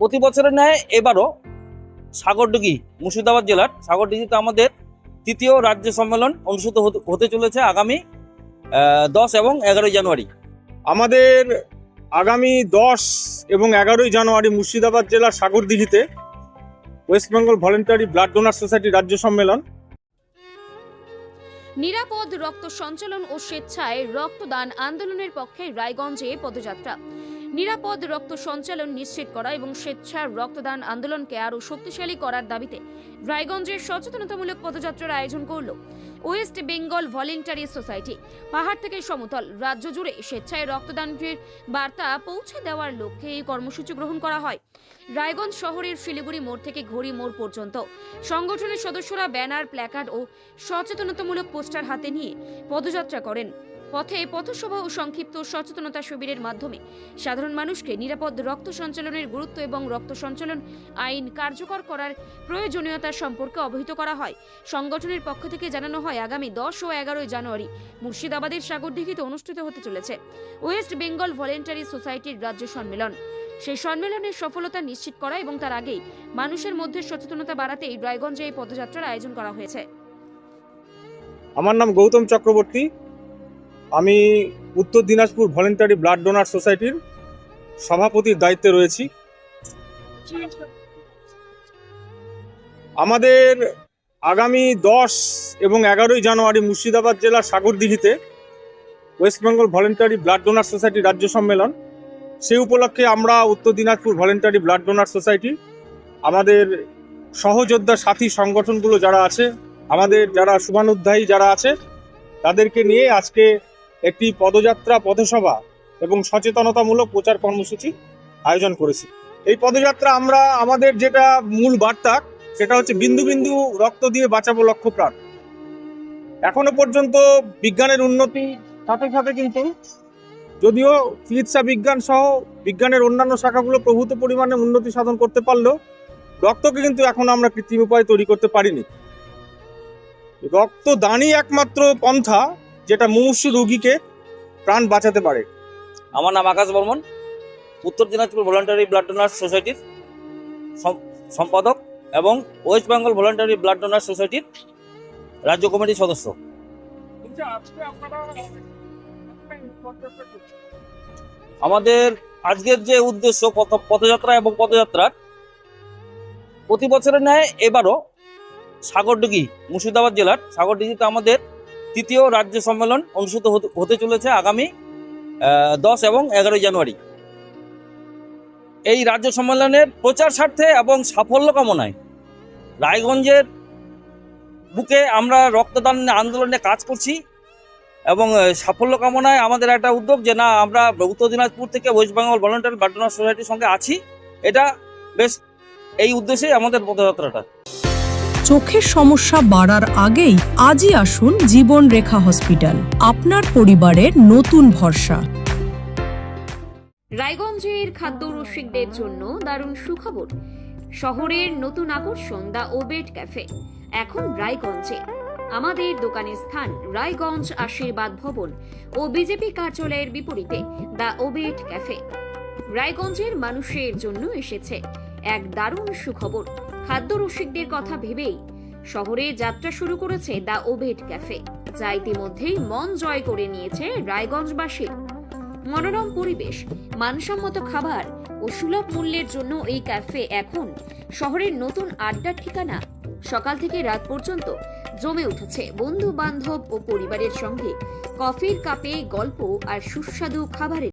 প্রতি বছরের ন্যায় এবারও সাগরডিঘি মুর্শিদাবাদ জেলার সাগরডিঘিতে আমাদের তৃতীয় রাজ্য সম্মেলন অনুষ্ঠিত হতে- হতে চলেছে আগামী দশ এবং এগারোই জানুয়ারি। আমাদের আগামী দশ এবং এগারোই জানুয়ারি মুর্শিদাবাদ জেলার সাগরদিঘিতে West Bengal voluntary blood donor society রাজ্য সম্মেলন। নিরাপদ রক্ত সঞ্চালন ও স্বেচ্ছায় রক্তদান আন্দোলনের পক্ষে রায়গঞ্জে পদযাত্রা। নিরাপদ রক্ত সঞ্চালন নিশ্চিত করা এবং স্বেচ্ছার রক্তদান আন্দোলনকে আরও শক্তিশালী করার দাবিতে রায়গঞ্জের সচেতনতামূলক পদযাত্রার আয়োজন করল ওয়েস্ট বেঙ্গল ভলেন্টারি সোসাইটি। পাহাড় থেকে সমতল, রাজ্য জুড়ে স্বেচ্ছায় রক্তদানের বার্তা পৌঁছে দেওয়ার লক্ষ্যে এই কর্মসূচি গ্রহণ করা হয়। রায়গঞ্জ শহরের শিলিগুড়ি মোড় থেকে ঘড়ি মোড় পর্যন্ত। সংগঠনের সদস্যরা ব্যানার, প্ল্যাকার্ড ও সচেতনতামূলক পোস্টার হাতে নিয়ে পদযাত্রা করেন। পথে পথসভা ও সংক্ষিপ্ত সচেতনতা শিবিরের মাধ্যমে সাধারণ মানুষকে নিরাপদ রক্ত সঞ্চালনের গুরুত্ব এবং রক্ত সঞ্চালন আইন কার্যকর করার প্রয়োজনীয়তা সম্পর্কে অবহিত করা হয়। সংগঠনের পক্ষ থেকে জানানো হয়, আগামী দশ ও এগারোই জানুয়ারি মুর্শিদাবাদের সাগরদিঘিতে অনুষ্ঠিত হতে চলেছে ওয়েস্ট বেঙ্গল ভলেন্টারি সোসাইটির রাজ্য সম্মেলন। সেই সম্মেলনের সফলতা নিশ্চিত করা এবং তার আগেই মানুষের মধ্যে সচেতনতা বাড়াতেই রায়গঞ্জে এই পদযাত্রার আয়োজন করা হয়েছে। আমার নাম গৌতম চক্রবর্তী। আমি উত্তর দিনাজপুর ভলেন্টারি ব্লাড ডোনার সোসাইটির সভাপতির দায়িত্বে রয়েছি। আমাদের আগামী দশ এবং এগারোই জানুয়ারি মুর্শিদাবাদ জেলার সাগরদিঘিতে West Bengal voluntary blood donor society রাজ্য সম্মেলন। সেই উপলক্ষে আমরা Uttar Dinajpur voluntary blood donor society, আমাদের সহযোদ্ধা সাথী সংগঠনগুলো যারা আছে, আমাদের যারা শুভানুধ্যায়ী যারা আছে, তাদেরকে নিয়ে আজকে একটি পদযাত্রা, পথসভা এবং সচেতনতামূলক প্রচার কর্মসূচি আয়োজন করেছি। এই পদযাত্রা আমরা, আমাদের যেটা মূল বার্তা, সেটা হচ্ছে বিন্দু বিন্দু রক্ত দিয়ে বাঁচাবো লক্ষ্য প্রাণ। এখনও পর্যন্ত বিজ্ঞানের উন্নতি, সাথে সাথে কিন্তু যদিও চিকিৎসা বিজ্ঞান সহ বিজ্ঞানের অন্যান্য শাখাগুলো প্রভূত পরিমাণে উন্নতি সাধন করতে পারলেও রক্তকে কিন্তু এখন আমরা কৃত্রিম উপায়ে তৈরি করতে পারিনি। রক্তদানই একমাত্র পন্থা যেটা মুমূর্ষু রোগীকে প্রাণ বাঁচাতে পারে। আমার নাম আকাশ বর্মন, উত্তর দিনাজপুর ভলান্টারি ব্লাড ডোনার সোসাইটির সম্পাদক এবং West Bengal voluntary blood donor সোসাইটির রাজ্য কমিটির সদস্য। আমাদের আজকের যে উদ্দেশ্য পথ- পথযাত্রা এবং পদযাত্রার প্রতি বছরের ন্যায় এবারও সাগরডিঘি মুর্শিদাবাদ জেলার সাগরডিঘিতে আমাদের তৃতীয় রাজ্য সম্মেলন অনুষ্ঠিত হতে- চলেছে আগামী দশ এবং এগারোই জানুয়ারি। এই রাজ্য সম্মেলনের প্রচার স্বার্থে এবং সাফল্য কামনায় রায়গঞ্জের বুকে আমরা রক্তদান আন্দোলনে কাজ করছি এবং সাফল্য কামনায় আমাদের একটা উদ্যোগ যে না, আমরা উত্তর দিনাজপুর থেকে ওয়েস্ট বেঙ্গল ভলেন্টারি ব্লাড সোসাইটির সঙ্গে আছি। এটা বেশ, এই উদ্দেশ্যেই আমাদের পদযাত্রাটা। চোখের সমস্যা বাড়ার আগেই আজই আসুন জীবন রেখা হসপিটাল, আপনার পরিবারের নতুন ভরসা। রায়গঞ্জের খাদ্য রসিকদের জন্য দারুণ সুখবর। শহরের নতুন আকর্ষণ, দ্য ওবেট ক্যাফে, এখন রায়গঞ্জে। আমাদের দোকানের স্থান রায়গঞ্জ আশীর্বাদ ভবন ও বিজেপি কার্যালয়ের বিপরীতে, দ্য ওবেট ক্যাফে। রায়গঞ্জের মানুষের জন্য এসেছে এক দারুণ সুখবর। খাদ্য রসিকদের কথা ভেবেই শহরে যাত্রা শুরু করেছে দ্য ওবেট ক্যাফে, যা ইতিমধ্যেই মন জয় করে নিয়েছে রায়গঞ্জবাসীর মনোরম পরিবেশ, মানসম্মত খাবার ও সুলভ মূল্যের জন্য এই ক্যাফে এখন শহরের নতুন আড্ডার ঠিকানা। সকাল থেকে রাত পর্যন্ত জমে উঠেছে বন্ধু বান্ধব ও পরিবারের সঙ্গে কফির কাপে গল্প আর সুস্বাদু খাবারের